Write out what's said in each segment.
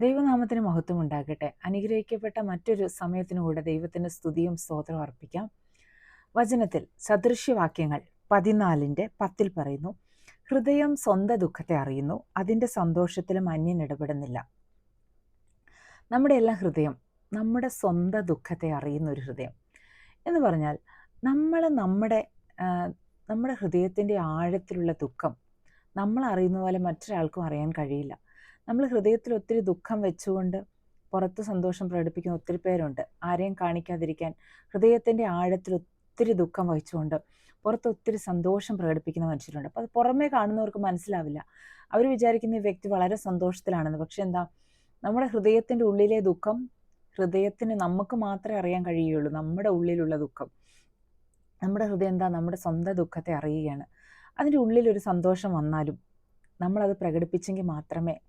ദൈവനാമത്തിന് മഹത്വം ഉണ്ടാകട്ടെ. അനുഗ്രഹിക്കപ്പെട്ട മറ്റൊരു സമയത്തിനു സമയത്തിനുകൂടെ ദൈവത്തിന്റെ സ്തുതിയും സ്തോത്രവും അർപ്പിക്കാം. വചനത്തിൽ സദൃശ്യവാക്യങ്ങൾ പതിനാലിന്റെ പത്തിൽ പറയുന്നു ഹൃദയം സ്വന്തം ദുഃഖത്തെ അറിയുന്നു അതിന്റെ സന്തോഷത്തിലും അന്യൻ ഇടപെടുന്നില്ല. നമ്മുടെ എല്ലാ ഹൃദയം നമ്മുടെ സ്വന്തം ദുഃഖത്തെ അറിയുന്ന ഒരു ഹൃദയം. എന്ന് പറഞ്ഞാൽ നമ്മൾ നമ്മുടെ നമ്മുടെ ഹൃദയത്തിന്റെ ആഴത്തിലുള്ള ദുഃഖം നമ്മൾ അറിയുന്ന പോലെ മറ്റൊരാൾക്കും അറിയാൻ കഴിയില്ല. നമ്മൾ ഹൃദയത്തിൽ ഒത്തിരി ദുഃഖം വെച്ചുകൊണ്ട് പുറത്ത് സന്തോഷം പ്രകടിപ്പിക്കുന്ന ഒത്തിരി പേരുണ്ട്. ആരെയും കാണിക്കാതിരിക്കാൻ ഹൃദയത്തിന്റെ ആഴത്തിൽ ഒത്തിരി ദുഃഖം വഹിച്ചുകൊണ്ട് പുറത്ത് ഒത്തിരി സന്തോഷം പ്രകടിപ്പിക്കുന്ന മനുഷ്യരുണ്ട്. അപ്പോൾ അത് പുറമേ കാണുന്നവർക്ക് മനസ്സിലാവില്ല. അവർ വിചാരിക്കുന്ന ഈ വ്യക്തി വളരെ സന്തോഷത്തിലാണെന്ന്. പക്ഷെ എന്താ? നമ്മുടെ ഹൃദയത്തിന്റെ ഉള്ളിലെ ദുഃഖം ഹൃദയത്തിന് നമുക്ക് മാത്രമേ അറിയാൻ കഴിയുകയുള്ളൂ. നമ്മുടെ ഉള്ളിലുള്ള ദുഃഖം. നമ്മുടെ ഹൃദയം എന്താ? നമ്മുടെ സ്വന്തം ദുഃഖത്തെ അറിയുകയാണ്. അതിന്റെ ഉള്ളിലൊരു സന്തോഷം വന്നാലും നമ്മളത് പ്രകടിപ്പിച്ചെങ്കിൽ മാത്രമേ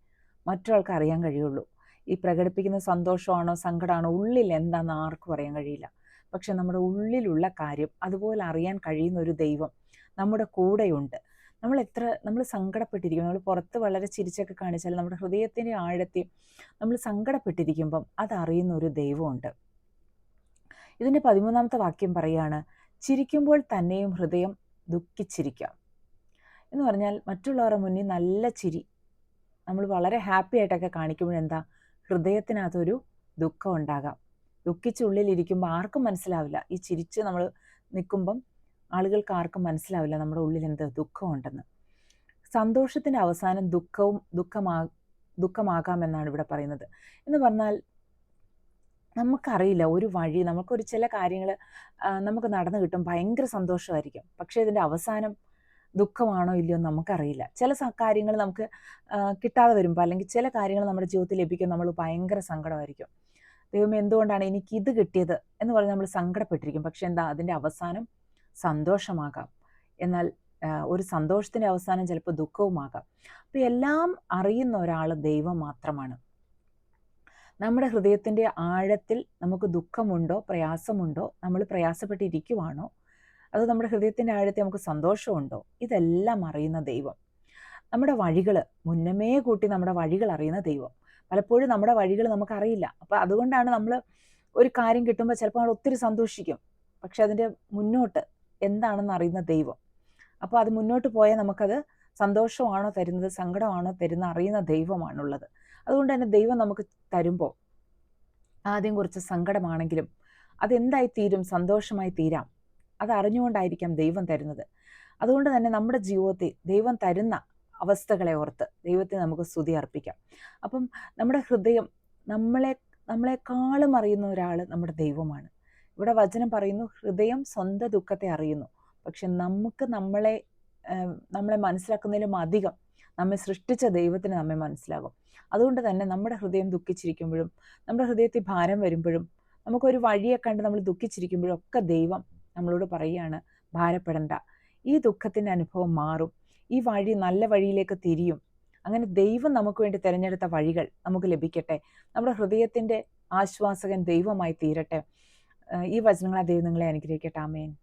മറ്റൊരാൾക്ക് അറിയാൻ കഴിയുള്ളൂ. ഈ പ്രകടിപ്പിക്കുന്ന സന്തോഷമാണോ സങ്കടമാണോ ഉള്ളിൽ എന്താണെന്ന് ആർക്കും അറിയാൻ കഴിയില്ല. പക്ഷെ നമ്മുടെ ഉള്ളിലുള്ള കാര്യം അതുപോലെ അറിയാൻ കഴിയുന്ന ഒരു ദൈവം നമ്മുടെ കൂടെയുണ്ട്. നമ്മൾ എത്ര നമ്മൾ സങ്കടപ്പെട്ടിരിക്കും. നമ്മൾ പുറത്ത് വളരെ ചിരിച്ചൊക്കെ കാണിച്ചാൽ നമ്മുടെ ഹൃദയത്തിന്റെ ആഴത്തിൽ നമ്മൾ സങ്കടപ്പെട്ടിരിക്കുമ്പം അതറിയുന്ന ഒരു ദൈവമുണ്ട്. ഇതിന്റെ പതിമൂന്നാമത്തെ വാക്യം പറയുകയാണ് ചിരിക്കുമ്പോൾ തന്നെയും ഹൃദയം ദുഃഖിച്ചിരിക്കാം. എന്ന് പറഞ്ഞാൽ മറ്റുള്ളവരുടെ മുന്നിൽ നല്ല ചിരി നമ്മൾ വളരെ ഹാപ്പി ആയിട്ടൊക്കെ കാണിക്കുമ്പോഴെന്താ ഹൃദയത്തിനകത്തൊരു ദുഃഖം ഉണ്ടാകാം. ദുഃഖിച്ചുള്ളിലിരിക്കുമ്പോൾ ആർക്കും മനസ്സിലാവില്ല. ഈ ചിരിച്ച് നമ്മൾ നിൽക്കുമ്പം ആളുകൾക്ക് ആർക്കും മനസ്സിലാവില്ല നമ്മുടെ ഉള്ളിൽ എന്ത് ദുഃഖമുണ്ടെന്ന് സന്തോഷത്തിന്റെ അവസാനം ദുഃഖവും ദുഃഖമാ ദുഃഖമാകാമെന്നാണ് ഇവിടെ പറയുന്നത്. എന്ന് പറഞ്ഞാൽ നമുക്കറിയില്ല ഒരു വഴി നമുക്കൊരു ചില കാര്യങ്ങൾ നമുക്ക് നടന്നു കിട്ടും ഭയങ്കര സന്തോഷമായിരിക്കും. പക്ഷേ ഇതിന്റെ അവസാനം ദുഃഖമാണോ ഇല്ലയോ നമുക്കറിയില്ല. ചില കാര്യങ്ങൾ നമുക്ക് കിട്ടാതെ വരുമ്പോൾ അല്ലെങ്കിൽ ചില കാര്യങ്ങൾ നമ്മുടെ ജീവിതത്തിൽ ലഭിക്കും നമ്മൾ ഭയങ്കര സങ്കടമായിരിക്കും. ദൈവം എന്തുകൊണ്ടാണ് എനിക്ക് ഇത് കിട്ടിയത് എന്ന് പറഞ്ഞ് നമ്മൾ സങ്കടപ്പെട്ടിരിക്കും. പക്ഷെ എന്താ അതിന്റെ അവസാനം സന്തോഷമാകാം. എന്നാൽ ഒരു സന്തോഷത്തിന്റെ അവസാനം ചിലപ്പോൾ ദുഃഖവുമാകാം. അപ്പോൾ എല്ലാം അറിയുന്ന ഒരാൾ ദൈവം മാത്രമാണ്. നമ്മുടെ ഹൃദയത്തിന്റെ ആഴത്തിൽ നമുക്ക് ദുഃഖമുണ്ടോ പ്രയാസമുണ്ടോ നമ്മൾ പ്രയാസപ്പെട്ടിരിക്കുവാണോ അത് നമ്മുടെ ഹൃദയത്തിന്റെ ആഴത്തിൽ നമുക്ക് സന്തോഷമുണ്ടോ? ഇതെല്ലാം അറിയുന്ന ദൈവം. നമ്മുടെ വഴികൾ മുന്നമേ കൂട്ടി നമ്മുടെ വഴികൾ അറിയുന്ന ദൈവം. പലപ്പോഴും നമ്മുടെ വഴികൾ നമുക്കറിയില്ല. അപ്പോൾ അതുകൊണ്ടാണ് നമ്മൾ ഒരു കാര്യം കിട്ടുമ്പോൾ ചിലപ്പോൾ നമ്മൾ ഒത്തിരി സന്തോഷിക്കും. പക്ഷെ അതിന്റെ മുന്നോട്ട് എന്താണെന്ന് അറിയുന്ന ദൈവം. അപ്പോൾ അത് മുന്നോട്ട് പോയാൽ നമുക്കത് സന്തോഷമാണോ തരുന്നത് സങ്കടമാണോ തരുന്ന അറിയുന്ന ദൈവമാണുള്ളത്. അതുകൊണ്ട് തന്നെ ദൈവം നമുക്ക് തരുമ്പോൾ ആദ്യം കുറച്ച് സങ്കടമാണെങ്കിലും അതെന്തായി തീരും സന്തോഷമായി തീരാം അത് അറിഞ്ഞുകൊണ്ടായിരിക്കാം ദൈവം തരുന്നത്. അതുകൊണ്ട് തന്നെ നമ്മുടെ ജീവിതത്തിൽ ദൈവം തരുന്ന അവസ്ഥകളെ ഓർത്ത് ദൈവത്തെ നമുക്ക് സ്തുതി അർപ്പിക്കാം. അപ്പം നമ്മുടെ ഹൃദയം നമ്മളെ നമ്മളെക്കാളും അറിയുന്ന ഒരാൾ നമ്മുടെ ദൈവമാണ്. ഇവിടെ വചനം പറയുന്നു ഹൃദയം സ്വന്തം ദുഃഖത്തെ അറിയുന്നു. പക്ഷെ നമുക്ക് നമ്മളെ നമ്മളെ മനസ്സിലാക്കുന്നതിലും അധികം നമ്മെ സൃഷ്ടിച്ച ദൈവത്തിന് നമ്മെ മനസ്സിലാകും. അതുകൊണ്ട് തന്നെ നമ്മുടെ ഹൃദയം ദുഃഖിച്ചിരിക്കുമ്പോഴും നമ്മുടെ ഹൃദയത്തിൽ ഭാരം വരുമ്പോഴും നമുക്കൊരു വഴിയെ കണ്ട് നമ്മൾ ദുഃഖിച്ചിരിക്കുമ്പോഴും ഒക്കെ ദൈവം നമ്മളോട് പറയുകയാണ് ഭാരപ്പെടണ്ട. ഈ ദുഃഖത്തിന്റെ അനുഭവം മാറും. ഈ വഴി നല്ല വഴിയിലേക്ക് തിരിയും. അങ്ങനെ ദൈവം നമുക്ക് വേണ്ടി തിരഞ്ഞെടുത്ത വഴികൾ നമുക്ക് ലഭിക്കട്ടെ. നമ്മുടെ ഹൃദയത്തിന്റെ ആശ്വാസകൻ ദൈവമായി തീരട്ടെ. ഈ വചനങ്ങളെ ദൈവം നിങ്ങളെ അനുഗ്രഹിക്കട്ടെ. ആമേൻ.